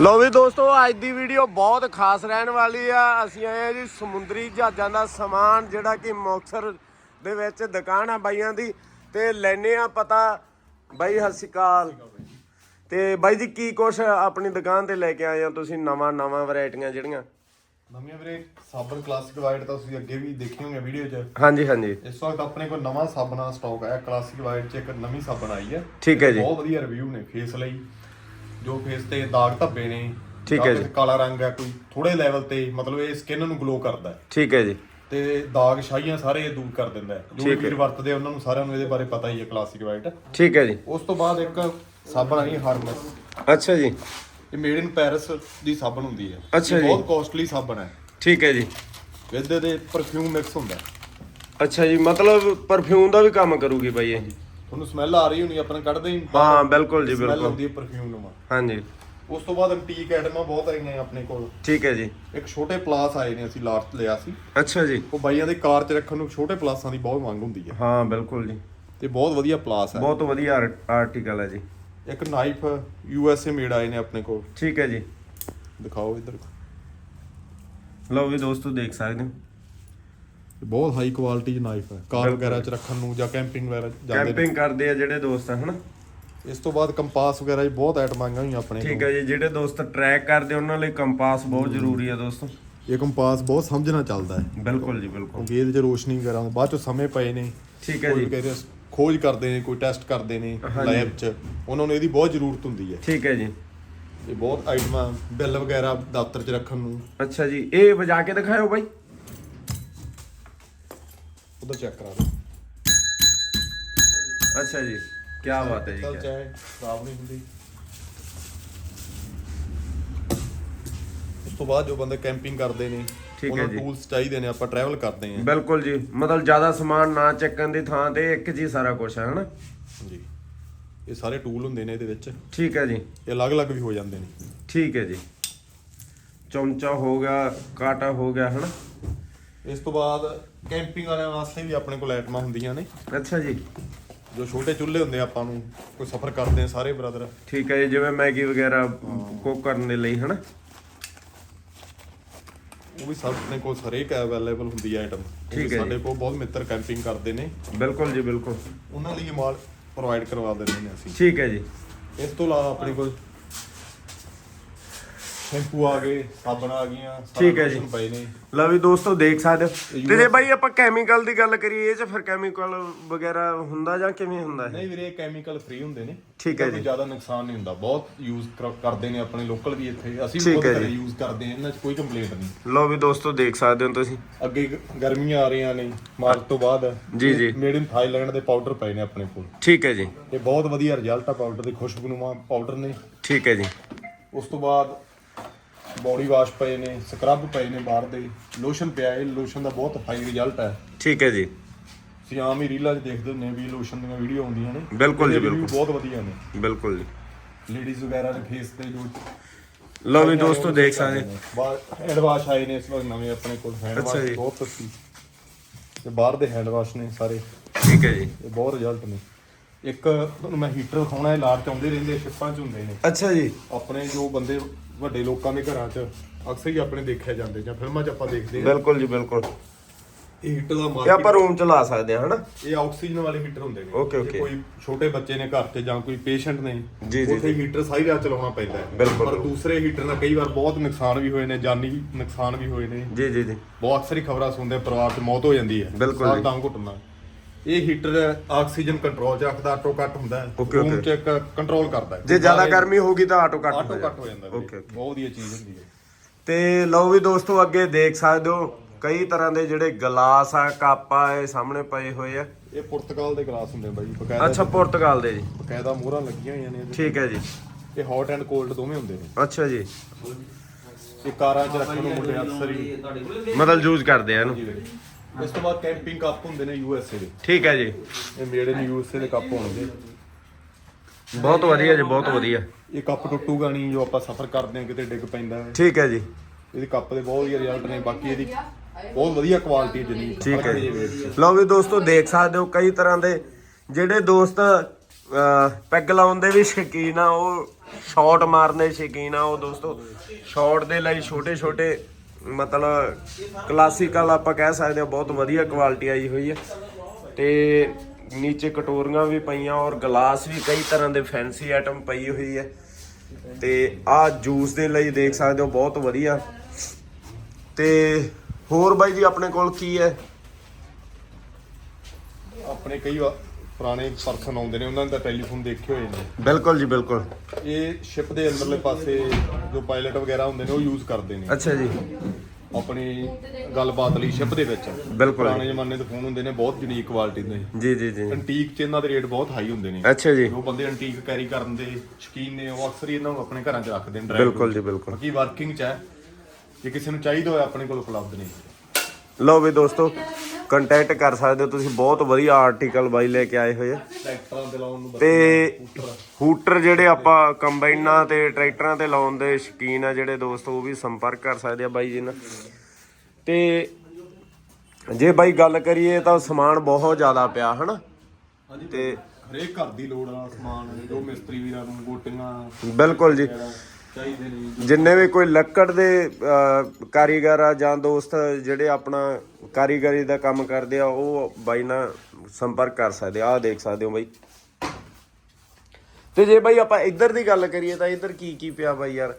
ਲੋ ਵੀ ਦੋਸਤੋ ਅੱਜ ਦੀ ਵੀਡੀਓ ਬਹੁਤ ਖਾਸ ਰਹਿਣ ਵਾਲੀ ਆ। ਅਸੀਂ ਆਏ ਆ ਜੀ ਸਮੁੰਦਰੀ ਜਹਾਜ਼ਾਂ ਦਾ ਸਮਾਨ ਜਿਹੜਾ ਕਿ ਮੁਕਤਸਰ ਦੇ ਵਿੱਚ ਦੁਕਾਨ ਆ ਬਾਈਆਂ ਦੀ। ਤੇ ਲੈਨੇ ਆ ਪਤਾ ਬਾਈ ਸਤਿ ਸ਼੍ਰੀ ਅਕਾਲ। ਤੇ ਬਾਈ ਜੀ ਕੀ ਕੁਛ ਆਪਣੀ ਦੁਕਾਨ ਤੇ ਲੈ ਕੇ ਆਏ ਆ ਤੁਸੀਂ? ਨਵਾਂ ਨਵਾਂ ਵੈਰਾਈਟੀਆਂ ਜਿਹੜੀਆਂ? ਨਵੀਆਂ ਵੀਰੇ ਸਾਬਣ ਕਲਾਸਿਕ ਵਾਈਟ ਤਾਂ ਤੁਸੀਂ ਅੱਗੇ ਵੀ ਦੇਖੀ ਹੋਗੇ ਵੀਡੀਓ 'ਚ। ਹਾਂਜੀ ਹਾਂਜੀ। ਇਸ ਵਕਤ ਆਪਣੇ ਕੋਲ ਨਵਾਂ ਸਾਬਣਾ ਸਟਾਕ ਆਇਆ ਕਲਾਸਿਕ ਵਾਈਟ 'ਚ ਇੱਕ ਨਵੀਂ ਸਾਬਣ ਆਈ ਹੈ। ਠੀਕ ਹੈ ਜੀ। ਬਹੁਤ ਵਧੀਆ ਰਿਵਿਊ ਨੇ ਫੇਸ ਲਈ। ਜੋ ਫੇਸ ਤੇ ਦਾਗ ਧੱਬੇ ਨੇ ਠੀਕ ਹੈ ਜੀ। ਕਿਸੇ ਕਾਲਾ ਰੰਗ ਹੈ ਕੋਈ ਥੋੜੇ ਲੈਵਲ ਤੇ ਮਤਲਬ ਇਹ ਸਕਿਨ ਨੂੰ ਗਲੋ ਕਰਦਾ ਹੈ। ਠੀਕ ਹੈ ਜੀ। ਤੇ ਦਾਗ ਛਾਈਆਂ ਸਾਰੇ ਇਹ ਦੂਰ ਕਰ ਦਿੰਦਾ ਹੈ। ਜੋ ਠੀਕ। ਵੀਰ ਵਰਤਦੇ ਆ, ਉਹਨਾਂ ਨੂੰ ਸਾਰਿਆਂ ਨੂੰ ਇਹਦੇ ਬਾਰੇ ਪਤਾ ਹੀ ਹੈ ਕਲਾਸਿਕ ਵਾਈਟ ਠੀਕ ਹੈ ਜੀ। ਉਸ ਤੋਂ ਬਾਅਦ ਇੱਕ ਸਾਬਣ ਆਈ ਹਾਰਮਸ ਅੱਛਾ ਜੀ। ਇਹ ਮੇਡ ਇਨ ਪੈਰਿਸ ਦੀ ਸਾਬਣ ਹੁੰਦੀ ਹੈ। ਅੱਛਾ ਇਹ ਜੀ। ਬਹੁਤ ਕਾਸਟਲੀ ਸਾਬਣ ਹੈ। ਠੀਕ ਹੈ ਜੀ। ਵਿਦ ਦੇ ਪਰਫਿਊਮ ਮਿਕਸ ਹੁੰਦਾ ਹੈ। ਅੱਛਾ ਜੀ ਮਤਲਬ ਪਰਫਿਊਮ ਦਾ ਵੀ ਕੰਮ ਕਰੂਗੀ ਬਾਈ ਇਹ। ਤੁਹਾਨੂੰ ਸਮੈਲ ਆ ਰਹੀ ਹੋਣੀ ਆਪਣੇ ਕੱਢਦੇ ਹੀ ਹਾਂ ਬਿਲਕੁਲ ਜੀ ਸਮੈਲ ਬਿਲਕੁਲ। ਆਉਂਦੀ ਹੈ ਪਰਫਿਊਮ ਨੂੰ। ਹਾਂਜੀ। ਉਸ ਤੋਂ ਬਾਅਦ ਐਂਟੀਕ ਆਈਟਮਾਂ ਬਹੁਤ ਆਈਆਂ ਆਪਣੇ ਕੋਲ। ਠੀਕ ਹੈ ਜੀ। ਇੱਕ ਛੋਟੇ ਪਲਾਸ ਆਏ ਨੇ ਅਸੀਂ ਲਾਸਟ ਲਿਆ ਸੀ। ਅੱਛਾ ਜੀ। ਉਹ ਬਾਈਆਂ ਦੇ ਕਾਰ 'ਚ ਰੱਖਣ ਨੂੰ ਛੋਟੇ ਪਲਾਸਾਂ ਦੀ ਬਹੁਤ ਮੰਗ ਹੁੰਦੀ ਹੈ। ਹਾਂ ਬਿਲਕੁਲ ਜੀ। ਤੇ ਬਹੁਤ ਵਧੀਆ ਪਲਾਸ ਹੈ। ਬਹੁਤ ਵਧੀਆ ਆਰਟੀਕਲ ਹੈ ਜੀ। ਇੱਕ knife U S A made ਆਏ ਨੇ ਆਪਣੇ ਕੋਲ। ਠੀਕ ਹੈ ਜੀ। ਦਿਖਾਓ ਇੱਧਰ। ਲਓ ਵੀ ਦੋਸਤੋ ਦੇਖ ਸਕਦੇ ਹੋ। ਬਹੁਤ ਹਾਈ ਕੁਆਲਿਟੀ ਦਾ ਨਾਈਫ ਹੈ। ਕਾਰ ਵਗੈਰਾ 'ਚ ਰੱਖਣ ਨੂੰ ਜਾਂ ਕੈਂਪਿੰਗ ਵਗੈਰਾ ਜਾਂਦੇ ਕੈਂਪਿੰਗ ਕਰਦੇ ਆ ਜਿਹੜੇ ਦੋਸਤ ਹਨਾ? ਇਸ ਤੋਂ ਬਾਅਦ ਕੰਪਾਸ ਵਗੈਰਾ ਵੀ ਬਹੁਤ ਆਈਟਮਾਂ ਆਈਆਂ ਹੋਈਆਂ ਆਪਣੇ ਠੀਕ ਹੈ ਜੀ ਜਿਹੜੇ ਦੋਸਤ ਟਰੈਕ ਕਰਦੇ ਉਹਨਾਂ ਲਈ ਕੰਪਾਸ ਬਹੁਤ ਜ਼ਰੂਰੀ ਆ ਦੋਸਤੋ। ਇਹ ਕੰਪਾਸ ਬਹੁਤ ਸਮਝਣਾ ਚੱਲਦਾ ਹੈ। ਬਿਲਕੁਲ ਜੀ ਬਿਲਕੁਲ। ਕਿਉਂਕਿ ਇਹਦੇ 'ਚ ਰੋਸ਼ਨੀ ਵਗੈਰਾ। ਬਾਅਦ 'ਚ ਸਮੇਂ ਪਏ ਨੇ। ਠੀਕ ਹੈ ਕੋਈ ਜੀ। ਕਹਿੰਦੇ ਖੋਜ ਕਰਦੇ ਨੇ ਕੋਈ ਟੈਸਟ ਕਰਦੇ ਨੇ। ਲੈਬ 'ਚ। ਉਹਨਾਂ ਨੂੰ ਇਹਦੀ ਬਹੁਤ ਜ਼ਰੂਰਤ ਹੁੰਦੀ ਹੈ। ਠੀਕ ਹੈ ਜੀ। ਇਹ ਬਹੁਤ ਆਈਟਮਾਂ ਬਿੱਲ ਵਗੈਰਾ ਦਫ਼ਤਰ 'ਚ ਰੱਖਣ ਨੂੰ। ਅੱਛਾ ਜੀ ਇਹ ਵਜਾ ਕੇ ਦਿਖਾਓ ਬਾਈ। ਉਧਰ ਚੈੱਕ ਕਰਾ ਦਿਓ ਅੱਛਾ ਜੀ ਕੀ ਬਾਤ ਹੈ ਜੀ ਚੱਲ ਕਿਆ- ਚਾਹੇ ਖਰਾਬ ਨਹੀਂ ਹੁੰਦੀ। ਉਸ ਤੋਂ ਬਾਅਦ ਜੋ ਬੰਦੇ ਕੈਂਪਿੰਗ ਕਰਦੇ ਨੇ ਠੀਕ ਹੈ ਉਹਨਾਂ ਜੀ। ਟੂਲਸ ਚਾਹੀਦੇ ਨੇ ਆਪਾਂ ਟਰੈਵਲ ਕਰਦੇ ਹਾਂ। ਬਿਲਕੁਲ ਜੀ ਮਤਲਬ ਜ਼ਿਆਦਾ ਸਮਾਨ ਨਾ ਚੱਕਣ ਦੀ ਥਾਂ ਤੇ ਇੱਕ ਜੀ ਸਾਰਾ ਕੁਝ ਹੈ ਹਨਾ? ਜੀ ਇਹ ਸਾਰੇ ਟੂਲ ਹੁੰਦੇ ਨੇ ਇਹਦੇ ਵਿੱਚ। ਠੀਕ ਹੈ ਜੀ। ਇਹ ਅਲੱਗ-ਅਲੱਗ ਵੀ ਹੋ ਜਾਂਦੇ ਨੇ। ਠੀਕ ਹੈ ਜੀ। ਚਮਚਾ ਹੋ ਗਿਆ ਕਾਟਾ ਹੋ ਗਿਆ ਹਨਾ? ਇਸ ਤੋਂ ਬਾਅਦ ਕੈਂਪਿੰਗ ਵਾਲਿਆਂ ਵਾਸਤੇ ਵੀ ਆਪਣੇ ਕੋਲ ਆਈਟਮਾਂ ਹੁੰਦੀਆਂ ਨੇ। ਅੱਛਾ ਜੀ। ਜੋ ਛੋਟੇ ਚੁੱਲ੍ਹੇ ਹੁੰਦੇ ਆ ਆਪਾਂ ਨੂੰ ਕੋਈ ਸਫ਼ਰ ਕਰਦੇ ਆ ਸਾਰੇ ਬ੍ਰਦਰ। ਠੀਕ ਹੈ ਜੀ ਜਿਵੇਂ ਮੈਗੀ ਵਗੈਰਾ ਕੁੱਕ ਕਰਨ ਦੇ ਲਈ ਹਨਾ? ਉਹ ਵੀ ਸਭ ਆਪਣੇ ਕੋਲ ਹਰੇਕ ਅਵੇਲੇਬਲ ਹੁੰਦੀ ਹੈ ਆਈਟਮ ਠੀਕ ਹੈ ਸਾਡੇ। ਕੋਲ ਬਹੁਤ ਮਿੱਤਰ ਕੈਂਪਿੰਗ ਕਰਦੇ ਨੇ। ਬਿਲਕੁਲ ਜੀ ਬਿਲਕੁਲ। ਉਹਨਾਂ ਲਈ ਮਾਲ ਪ੍ਰੋਵਾਈਡ ਕਰਵਾ ਦਿੰਦੇ ਨੇ ਅਸੀਂ। ਠੀਕ ਹੈ ਜੀ। ਇਸ ਤੋਂ ਇਲਾਵਾ ਆਪਣੇ ਕੋਲ ਸ਼ੈਂਪੂ ਆ ਗਏ ਸਾਬਣ ਆ ਗਈਆਂ ਸਾਰਾ ਠੀਕ ਹੈ ਜੀ। lotion ਪਏ ਨੇ। ਲਓ ਵੀ ਦੋਸਤੋ ਦੇਖ ਸਕਦੇ ਹੋ। ਤੇ ਜੇ ਬਾਈ ਆਪਾਂ ਕੈਮੀਕਲ ਦੀ ਗੱਲ ਕਰੀਏ ਇਹ ਚ ਫਿਰ ਕੈਮੀਕਲ ਵਗੈਰਾ ਹੁੰਦਾ ਜਾਂ ਕਿਵੇਂ ਹੁੰਦਾ ਹੈ ਨਹੀਂ ਵੀਰੇ ਕੈਮੀਕਲ ਫ੍ਰੀ ਹੁੰਦੇ ਨੇ। ਠੀਕ ਹੈ ਕੋਈ ਜੀ। ਜ਼ਿਆਦਾ ਨੁਕਸਾਨ ਨਹੀਂ ਹੁੰਦਾ। ਬਹੁਤ ਯੂਜ਼ ਕਰਦੇ ਨੇ ਆਪਣੇ ਲੋਕਲ ਵੀ ਇੱਥੇ। ਅਸੀਂ ਵੀ ਠੀਕ ਬਹੁਤ ਹੈ ਜੀ। ਯੂਜ਼ ਕਰਦੇ ਹਾਂ ਇਹਨਾਂ 'ਚ ਕੋਈ ਕੰਪਲੇਂਟ ਨਹੀਂ। ਲਓ ਵੀ ਦੋਸਤੋ ਦੇਖ ਸਕਦੇ ਹੋ ਤੁਸੀਂ। ਅੱਗੇ ਗ- ਗਰਮੀਆਂ ਆ ਰਹੀਆਂ ਨੇ ਮਾਰਚ ਤੋਂ ਬਾਅਦ। ਜੀ, ਜੀ। ਮੇਡ ਇਨ ਥਾਈਲੈਂਡ ਦੇ ਪਾਊਡਰ ਪਏ ਨੇ ਆਪਣੇ ਕੋਲ। ਠੀਕ ਹੈ ਜੀ। ਇਹ ਬਹੁਤ ਵਧੀਆ ਰਿਜ਼ਲਟ ਆ ਪਾਊਡਰ ਦੇ ਖੁਸ਼ਬੂਨੁਮਾ ਪਾਊਡਰ ਨੇ। ਠੀਕ ਹੈ ਜੀ। ਉਸ ਤੋਂ ਬਾਅਦ ਬੋਡੀ ਵਾਸ਼ ਪਏ ਨੇ ਸਕਰਬ ਪਏ ਨੇ ਬਾਹਰ ਦੇ। ਲੋਸ਼ਨ ਪਿਆ ਇਹ ਲੋਸ਼ਨ ਦਾ ਬਹੁਤ ਹਾਈ ਰਿਜ਼ਲਟ ਹੈ। ਠੀਕ ਹੈ ਜੀ। ਤੁਸੀਂ ਆਮ ਹੀ ਰੀਲਾਂ 'ਚ ਦੇਖਦੇ ਹੁੰਦੇ ਵੀ ਲੋਸ਼ਨ ਦੀਆਂ ਵੀਡੀਓ ਆਉਂਦੀਆਂ ਨੇ। ਬਿਲਕੁਲ ਜੀ, ਇਹਦੇ review ਬਿਲਕੁਲ। ਬਹੁਤ ਵਧੀਆ ਨੇ। ਬਿਲਕੁਲ ਜੀ। ਲੇਡੀਜ਼ ਵਗੈਰਾ ਦੇ ਫੇਸ ਤੇ ਜੋ ਲਓ ਵੀ ਦੋਸਤੋ ਦੇਖ ਸਕਦੇ ਹੋ। ਹੈਂਡ ਵਾਸ਼ ਆਏ ਨੇ ਇਸ ਵਾਰ ਨਵੇਂ ਆਪਣੇ ਕੋਲ। ਹੈਂਡ ਅੱਛਾ ਵਾਸ਼ ਜੀ। ਬਹੁਤ ਸਸਤੀ ਤੇ ਬਾਹਰ ਦੇ ਹੈਂਡ ਵਾਸ਼ ਨੇ ਸਾਰੇ। ਠੀਕ ਹੈ ਜੀ। ਇਹ ਬਹੁਤ ਰਿਜ਼ਲਟ ਨੇ। ਇੱਕ ਤੁਹਾਨੂੰ ਮੈਂ ਹੀਟਰ ਦਿਖਾਉਣਾ ਲਾਰ ਚ ਆਉਂਦੇ ਰਹਿੰਦੇ ਸ਼ਿਪਾਂ ਚ ਹੁੰਦੇ ਨੇ। ਅੱਛਾ ਜੀ। ਆਪਣੇ ਜੋ ਬੰਦੇ ਵੱਡੇ ਲੋਕਾਂ ਦੇ ਘਰਾਂ ਚ ਅਕਸਰ ਹੀ ਆਪਣੇ ਦੇਖਿਆ ਜਾਂਦੇ ਜਾਂ ਫਿਲਮਾਂ ਚ ਆਪਾਂ ਦੇਖਦੇ ਆ ਬਿਲਕੁਲ ਜੀ ਬਿਲਕੁਲ। ਹੀਟਰ ਦਾ ਇਹ ਆਪਾਂ ਰੂਮ ਚ ਲਾ ਸਕਦੇ ਹਾਂ ਹਨਾ? ਇਹ ਆਕਸੀਜਨ ਵਾਲੇ ਹੀਟਰ ਹੁੰਦੇ ਨੇ। Okay, ਜੇ okay. ਕੋਈ ਛੋਟੇ ਬੱਚੇ ਨੇ ਘਰ ਤੇ ਜਾਂ ਕੋਈ ਪੇਸ਼ੈਂਟ ਨੇ ਜੀ, ਜੀ, ਉੱਥੇ ਹੀਟਰ ਸਾਰੀ ਰਾਤ ਚਲਾਉਣਾ ਪੈਂਦਾ ਹੈ। ਬਿਲਕੁਲ, ਪਰ ਬਿਲਕੁਲ। ਦੂਸਰੇ ਹੀਟਰ ਨਾਲ ਕਈ ਵਾਰ ਬਹੁਤ ਨੁਕਸਾਨ ਵੀ ਹੋਏ ਨੇ ਜਾਨੀ ਨੁਕਸਾਨ ਵੀ ਹੋਏ ਨੇ। ਜੀ ਜੀ ਜੀ। ਬਹੁਤ ਅਕਸਰ ਹੀ ਖਬਰਾਂ ਸੁਣਦੇ ਆ, ਪਰਿਵਾਰ 'ਚ ਮੌਤ ਹੋ ਜਾਂਦੀ ਹੈ। ਬਿਲਕੁਲ ਸਾਹ ਜੀ। ਦਮ ਘੁੱਟਣਾ। ਇਹ ਹੀਟਰ ਆਕਸੀਜਨ ਕੰਟਰੋਲ 'ਚ ਰੱਖਦਾ ਆਟੋ ਕੱਟ ਹੁੰਦਾ Okay, okay. 'ਚ ਇੱਕ ਕੰਟਰੋਲ ਕਰਦਾ ਜੇ ਜ਼ਿਆਦਾ ਗਰਮੀ ਹੋਗੀ ਤਾਂ ਆਟੋ ਕੱਟ ਆਟੋ ਕੱਟ ਹੋ। ਜਾਂਦਾ। ਬਹੁਤ ਵਧੀਆ ਚੀਜ਼ ਹੁੰਦੀ ਹੈ। ਤੇ ਲਓ ਵੀ ਦੋਸਤੋ ਅੱਗੇ ਦੇਖ ਸਕਦੇ ਹੋ ਕਈ ਤਰ੍ਹਾਂ ਦੇ ਜਿਹੜੇ ਗਲਾਸ ਆ ਕੱਪ ਆ ਇਹ ਸਾਹਮਣੇ ਪਏ ਹੋਏ ਆ। ਇਹ ਪੁਰਤਗਾਲ ਦੇ ਗਲਾਸ ਹੁੰਦੇ ਆ ਬਾਈ ਬਕਾਇਦਾ ਅੱਛਾ ਪੁਰਤਗਾਲ ਦੇ ਜੀ। ਬਕਾਇਦਾ ਮੋਹਰਾਂ ਲੱਗੀਆਂ ਹੋਈਆਂ ਨੇ ਇਹਦੇ ਠੀਕ ਹੈ ਜੀ। ਇਹ ਹੌਟ ਐਂਡ ਕੋਲਡ ਦੋਵੇਂ ਹੁੰਦੇ ਨੇ। ਅੱਛਾ ਜੀ। ਇਹ ਕਾਰਾਂ 'ਚ ਰੱਖਣ ਨੂੰ ਮੁੰਡੇ ਅਕਸਰ ਹੀ ਮਤਲਬ ਯੂਜ਼ ਕਰਦੇ ਆ ਇਹਨੂੰ। ਇਸ ਤੋਂ ਬਾਅਦ ਕੈਂਪਿੰਗ ਕੱਪ ਹੁੰਦੇ ਨੇ ਯੂ ਐਸ ਏ ਦੇ। ਠੀਕ ਹੈ ਜੀ। ਇਹ made in U S A ਦੇ ਕੱਪ ਹੋਣਗੇ। ਬਹੁਤ ਵਧੀਆ ਜੀ ਬਹੁਤ ਵਧੀਆ। ਇਹ ਕੱਪ ਟੁੱਟੂਗਾ ਨਹੀਂ ਜੋ ਆਪਾਂ ਸਫ਼ਰ ਕਰਦੇ ਹਾਂ ਕਿਤੇ ਡਿੱਗ ਪੈਂਦਾ ਹੈ। ਠੀਕ ਹੈ ਜੀ। ਇਹਦੇ ਕੱਪ ਦੇ ਬਹੁਤ ਵਧੀਆ ਰਿਜ਼ਲਟ ਨੇ ਬਾਕੀ ਇਹਦੀ ਬਹੁਤ ਵਧੀਆ ਕੁਆਲਿਟੀ ਹੈ। ਜਿੰਨੀ ਠੀਕ ਹੈ ਜੀ। ਲਓ ਵੀ ਦੋਸਤੋ ਦੇਖ ਸਕਦੇ ਹੋ ਕਈ ਤਰ੍ਹਾਂ ਦੇ ਜਿਹੜੇ ਦੋਸਤ ਪੈਗ ਲਾਉਣ ਦੇ ਵੀ ਸ਼ੌਕੀਨ ਆ ਉਹ ਸ਼ਾਟ ਮਾਰਨ ਦੇ ਸ਼ੌਕੀਨ ਆ ਉਹ ਦੋਸਤੋ ਸ਼ਾਟ ਦੇ ਲਈ ਛੋਟੇ ਛੋਟੇ ਮਤਲਬ ਕਲਾਸੀਕਲ ਆਪਾਂ ਕਹਿ ਸਕਦੇ ਹਾਂ, ਬਹੁਤ ਵਧੀਆ ਕੁਆਲਿਟੀ ਆਈ ਹੋਈ ਹੈ। ਤੇ ਨੀਚੇ ਕਟੋਰੀਆਂ ਵੀ ਪਈਆਂ ਔਰ ਗਲਾਸ ਵੀ ਕਈ ਤਰ੍ਹਾਂ ਦੇ ਫੈਂਸੀ ਆਈਟਮ ਪਈ ਹੋਈ ਹੈ। ਤੇ ਆ ਜੂਸ ਦੇ ਲਈ ਦੇਖ ਸਕਦੇ ਹੋ, ਬਹੁਤ ਵਧੀਆ। ਤੇ ਹੋਰ ਬਾਈ ਜੀ, ਆਪਣੇ ਕੋਲ ਕੀ ਹੈ? ਆਪਣੇ ਕਈ ਵਾ- ਪੁਰਾਣੇ ਪਰਸਨ ਆਉਂਦੇ ਨੇ ਉਹਨਾਂ ਦਾ ਟੈਲੀਫੋਨ ਦੇਖੇ ਹੋਏ ਨੇ। ਬਿਲਕੁਲ ਜੀ ਬਿਲਕੁਲ। ਇਹ ਸ਼ਿਪ ਦੇ ਅੰਦਰਲੇ ਪਾਸੇ ਜੋ ਪਾਇਲਟ ਵਗੈਰਾ ਹੁੰਦੇ ਨੇ ਉਹ ਯੂਜ਼ ਕਰਦੇ ਨੇ। ਅੱਛਾ ਜੀ। ਆਪਣੀ ਗੱਲਬਾਤ ਲਈ ਸ਼ਿਪ ਦੇ ਵਿੱਚ। ਬਿਲਕੁਲ। ਪੁਰਾਣੇ ਜ਼ਮਾਨੇ ਦੇ ਫੋਨ ਹੁੰਦੇ ਨੇ ਬਹੁਤ ਯੂਨੀਕ ਕੁਆਲਿਟੀ ਦੇ। ਜੀ ਜੀ ਜੀ। ਐਂਟੀਕ ਚ ਇਹਨਾਂ ਦੇ ਰੇਟ ਬਹੁਤ ਹਾਈ ਹੁੰਦੇ ਨੇ। ਅੱਛਾ ਜੀ। ਜੋ ਬੰਦੇ ਐਂਟੀਕ ਕੈਰੀ ਕਰਨ ਦੇ ਸ਼ੌਕੀਨ ਨੇ ਉਹ ਅਕਸਰ ਹੀ ਇਹਨਾਂ ਨੂੰ ਆਪਣੇ ਘਰਾਂ 'ਚ ਰੱਖਦੇ ਨੇ। ਬਿਲਕੁਲ ਜੀ ਬਿਲਕੁਲ। ਬਾਕੀ ਵਰਕਿੰਗ 'ਚ ਹੈ। ਜੇ ਕਿਸੇ ਨੂੰ ਚਾਹੀਦਾ ਹੋਇਆ ਆਪਣੇ ਕੋਲ ਉਪਲਬਧ ਨੇ। ਲਓ ਵੀ ਦੋਸਤੋ ਕੰਟੈਕਟ ਕਰ ਸਕਦੇ ਹੋ ਤੁਸੀਂ ਬਹੁਤ ਵਧੀਆ ਆਰਟੀਕਲ ਬਾਈ ਲੈ ਕੇ ਆਏ ਹੋਏ ਆ। ਟਰੈਕਟਰਾਂ ਦੇ ਲਾਉਣ ਨੂੰ ਤੇ ਹੂਟਰ ਜਿਹੜੇ ਆਪਾਂ ਕੰਬਾਈਨਾਂ ਤੇ ਟਰੈਕਟਰਾਂ ਤੇ ਲਾਉਣ ਦੇ ਸ਼ੌਕੀਨ ਆ ਜਿਹੜੇ ਦੋਸਤ ਉਹ ਵੀ ਸੰਪਰਕ ਕਰ ਸਕਦੇ ਆ ਬਾਈ ਜੀ ਨਾਲ। ਤੇ ਜੇ ਬਾਈ ਗੱਲ ਕਰੀਏ ਤਾਂ ਸਮਾਨ ਬਹੁਤ ਜ਼ਿਆਦਾ ਪਿਆ ਹਨਾ? ਤੇ ਹਰੇਕ ਘਰ ਦੀ ਲੋੜ ਆ ਸਮਾਨ ਜੋ ਮਿਸਤਰੀ ਵੀਰਾਂ ਨੂੰ ਗੋਟੀਆਂ ਬਿਲਕੁਲ ਜੀ। ਜਿੰਨੇ ਵੀ ਕੋਈ ਲੱਕੜ ਦੇ ਕਾਰੀਗਰ ਆ ਜਾਂ ਦੋਸਤ ਜਿਹੜੇ ਆਪਣਾ ਕਾਰੀਗਰੀ ਦਾ ਕੰਮ ਕਰਦੇ ਆ ਉਹ ਬਾਈ ਨਾਲ ਸੰਪਰਕ ਕਰ ਸਕਦੇ ਆ ਆਹ ਦੇਖ ਸਕਦੇ ਹੋ ਬਾਈ। ਤੇ ਜੇ ਬਾਈ ਆਪਾਂ ਇੱਧਰ ਦੀ ਗੱਲ ਕਰੀਏ ਤਾਂ ਇੱਧਰ ਕੀ ਕੀ ਪਿਆ ਬਾਈ ਯਾਰ?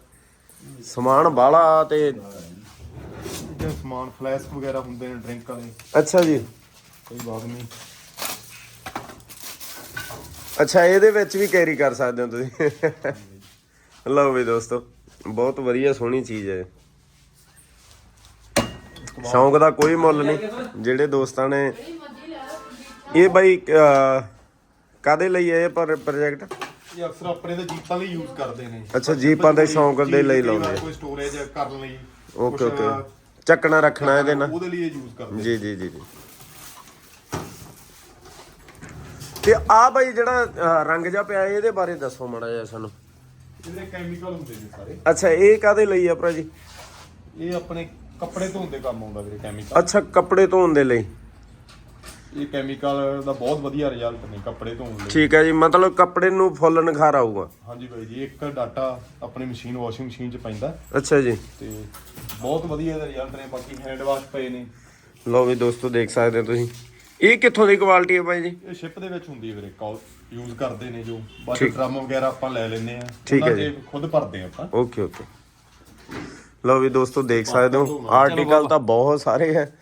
ਸਮਾਨ ਬਾਲਾ ਤੇ ਜੋ ਸਮਾਨ ਫਲੈਸਕ ਵਗੈਰਾ ਹੁੰਦੇ ਨੇ ਡਰਿੰਕ ਵਾਲੇ। ਅੱਛਾ ਜੀ। ਕੋਈ ਬਾਤ ਨਹੀਂ। ਅੱਛਾ ਇਹਦੇ ਵਿੱਚ ਵੀ ਕੈਰੀ ਕਰ ਸਕਦੇ ਹੋ ਤੁਸੀਂ। ਲਓ ਵੀ ਦੋਸਤੋ ਬਹੁਤ ਵਧੀਆ ਸੋਹਣੀ ਚੀਜ਼ ਹੈ। ਸ਼ੌਂਕ ਦਾ ਕੋਈ ਮੁੱਲ ਨਹੀਂ। ਜਿਹੜੇ ਦੋਸਤਾਂ ਨੇ ਇਹ ਬਾਈ ਕਾਦੇ ਲਈ ਹੈ ਇਹ ਪਰ ਪ੍ਰੋਜੈਕਟ ਇਹ ਅਕਸਰ ਆਪਣੇ ਦੇ ਜੀਪਾਂ ਲਈ ਯੂਜ਼ ਕਰਦੇ ਨੇ। ਅੱਛਾ ਜੀਪਾਂ ਦੇ ਸ਼ੌਂਕ ਦੇ ਲਈ ਲਾਉਂਦੇ ਕੋਈ ਸਟੋਰੇਜ ਕਰਨ ਲਈ ਓਕੇ ਓਕੇ। ਚੱਕਣਾ ਰੱਖਣਾ ਇਹਦੇ ਨਾਲ। ਉਹਦੇ ਲਈ ਇਹ ਯੂਜ਼ ਕਰਦੇ ਜੀ ਜੀ ਜੀ ਜੀ। ਤੇ ਆ ਬਾਈ ਜਿਹੜਾ ਰੰਗ ਜਿਹਾ ਪਿਆ ਇਹਦੇ ਬਾਰੇ ਦੱਸੋ ਮਾੜਾ ਜਿਹਾ ਸਾਨੂੰ। ਇਹਦੇ ਕੈਮੀਕਲ ਹੁੰਦੇ ਨੇ ਸਾਰੇ। ਅੱਛਾ ਇਹ ਕਾਦੇ ਲਈ ਆ ਭਰਾ ਜੀ? ਇਹ ਆਪਣੇ ਕੱਪੜੇ ਧੋਣ ਦੇ ਕੰਮ ਆਉਂਦਾ ਵੀਰੇ ਕੈਮੀਕਲ ਅੱਛਾ ਕੱਪੜੇ ਧੋਣ ਦੇ ਲਈ। ਇਹ ਕੈਮੀਕਲ ਦਾ ਬਹੁਤ ਵਧੀਆ ਰਿਜ਼ਲਟ ਨੇ ਕੱਪੜੇ ਧੋਣ ਲਈ ਠੀਕ ਹੈ ਜੀ ਮਤਲਬ ਕੱਪੜੇ ਨੂੰ ਫੁੱਲ ਨਿਖਾਰ ਆਊਗਾ ਹਾਂਜੀ ਬਾਈ ਜੀ ਇੱਕ ਡਾਟਾ ਆਪਣੀ ਮਸ਼ੀਨ ਵਾਸ਼ਿੰਗ ਮਸ਼ੀਨ 'ਚ ਪੈਂਦਾ। ਅੱਛਾ ਜੀ। ਤੇ ਬਹੁਤ ਵਧੀਆ ਇਹਦਾ ਰਿਜ਼ਲਟ ਨੇ ਬਾਕੀ ਹੈਂਡ ਵਾਸ਼ ਪਏ ਨੇ। ਲਓ ਵੀ ਦੋਸਤੋ ਦੇਖ ਸਕਦੇ ਹੋ ਤੁਸੀਂ। ਇਹ ਕਿੱਥੋਂ ਦੀ ਕੁਆਲਿਟੀ ਹੈ ਬਾਈ ਜੀ? ਇਹ ਸ਼ਿਪ ਦੇ ਵਿੱਚ ਹੁੰਦੀ ਹੈ ਵੀਰੇ ਕਾਲ ਯੂਜ਼ ਕਰਦੇ ਨੇ ਜੋ। ਬਾਕੀ ਡਰਮ ਵਗੈਰਾ ਆਪਾਂ ਲੈ ਲੈਂਦੇ ਆ ਠੀਕ ਹੈ 'ਚ ਖੁਦ ਭਰਦੇ ਆ ਆਪਾਂ। ਓਕੇ ਓਕੇ ਲਓ ਵੀ ਦੋਸਤੋ ਦੇਖ ਸਕਦੇ ਹੋ ਆਰਟੀਕਲ ਤਾਂ ਬਹੁਤ ਸਾਰੇ ਹੈ।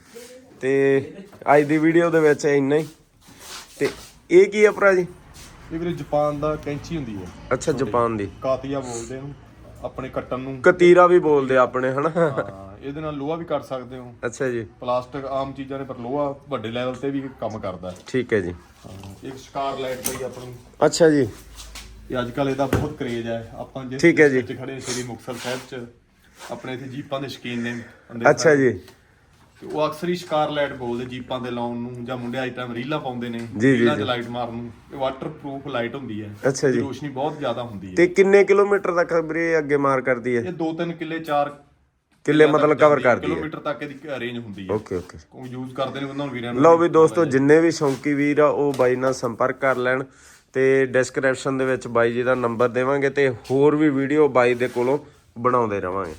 ਤੇ ਅੱਜ ਦੀ ਵੀਡੀਓ ਦੇ ਵਿੱਚ ਇੰਨਾ ਹੀ। ਤੇ ਇਹ ਕੀ ਹੈ ਭਰਾ ਜੀ? ਇਹ ਵੀਰੇ ਜਾਪਾਨ ਦਾ ਕੈਂਚੀ ਹੁੰਦੀ ਹੈ। ਅੱਛਾ ਜਾਪਾਨ ਦੀ। ਕਾਤੀਆ ਬੋਲਦੇ ਇਹਨੂੰ ਆਪਣੇ ਕੱਟਣ ਨੂੰ। ਕਤੀਰਾ ਵੀ ਬੋਲਦੇ ਆਪਣੇ ਹਨਾ? ਹਾਂ ਇਹਦੇ ਨਾਲ ਲੋਹਾ ਵੀ ਕੱਟ ਸਕਦੇ ਹੋ। ਅੱਛਾ ਜੀ। ਪਲਾਸਟਿਕ ਆਮ ਚੀਜ਼ਾਂ ਨੇ ਪਰ ਲੋਹਾ ਵੱਡੇ ਲੈਵਲ ਤੇ ਵੀ ਕੰਮ ਕਰਦਾ ਹੈ। ਠੀਕ ਹੈ ਜੀ। ਇੱਕ ਸ਼ਿਕਾਰ ਲਾਈਟ ਪਈ ਆਪਣੀ। ਅੱਛਾ ਜੀ। ਇਹ ਅੱਜ ਕੱਲ ਇਹਦਾ ਬਹੁਤ ਕਰੇਜ ਹੈ। ਆਪਾਂ ਜਿਸ ਠੀਕ ਹੈ ਜੀ। ਵਿੱਚ ਖੜੇ ਸ਼੍ਰੀ ਮੁਕਤਸਰ ਸਾਹਿਬ ਚ। ਆਪਣੇ ਇੱਥੇ ਜੀਪਾਂ ਦੇ ਸ਼ਕੀਨ ਨੇ ਅੱਛਾ ਜੀ। ਤੇ ਉਹ ਅਕਸਰ ਹੀ ਸ਼ਿਕਾਰ ਲਾਈਟ ਬੋਲਦੇ ਜੀਪਾਂ ਦੇ ਲਾਉਣ ਨੂੰ ਜਾਂ ਮੁੰਡੇ ਅੱਜ ਟਾਈਮ ਰੀਲਾਂ ਪਾਉਂਦੇ ਨੇ ਜੀ, ਰੀਲਾਂ 'ਚ। ਲਾਈਟ ਮਾਰਨ ਨੂੰ। ਇਹ ਵਾਟਰਪ੍ਰੂਫ ਲਾਈਟ ਹੁੰਦੀ ਹੈ। ਅੱਛਾ ਜੀ। ਇਹਦੀ ਰੋਸ਼ਨੀ ਬਹੁਤ ਜ਼ਿਆਦਾ ਹੁੰਦੀ ਹੈ। ਤੇ ਕਿੰਨੇ ਕਿਲੋਮੀਟਰ ਤੱਕ ਵੀਰੇ ਅੱਗੇ ਮਾਰ ਕਰਦੀ ਹੈ? ਇਹ 2-3 ਕਿੱਲੇ 4 ਕਿੱਲੇ ਮਤਲਬ ਕਵਰ ਕਰਦੀ ਹੈ। ਕਿਲੋਮੀਟਰ ਤੱਕ ਇਹਦੀ ਰੇਂਜ ਹੁੰਦੀ ਹੈ। Okay okay. ਕੋਈ ਯੂਜ਼ ਕਰਦੇ ਨੇ ਉਹਨਾਂ ਨੂੰ ਵੀਰਾਂ ਨੂੰ। ਲਓ ਵੀ ਦੋਸਤੋ ਜਿੰਨੇ ਵੀ ਸ਼ੌਂਕੀ ਵੀਰ ਆ ਉਹ ਬਾਈ ਨਾਲ ਸੰਪਰਕ ਕਰ ਲੈਣ। ਤੇ ਡਿਸਕ੍ਰਿਪਸ਼ਨ ਦੇ ਵਿੱਚ ਬਾਈ ਜੀ ਦਾ ਨੰਬਰ ਦੇਵਾਂਗੇ ਤੇ ਹੋਰ ਵੀ ਵੀਡੀਓ ਬਾਈ ਦੇ ਕੋਲੋਂ ਬਣਾਉਂਦੇ ਰਵਾਂਗੇ।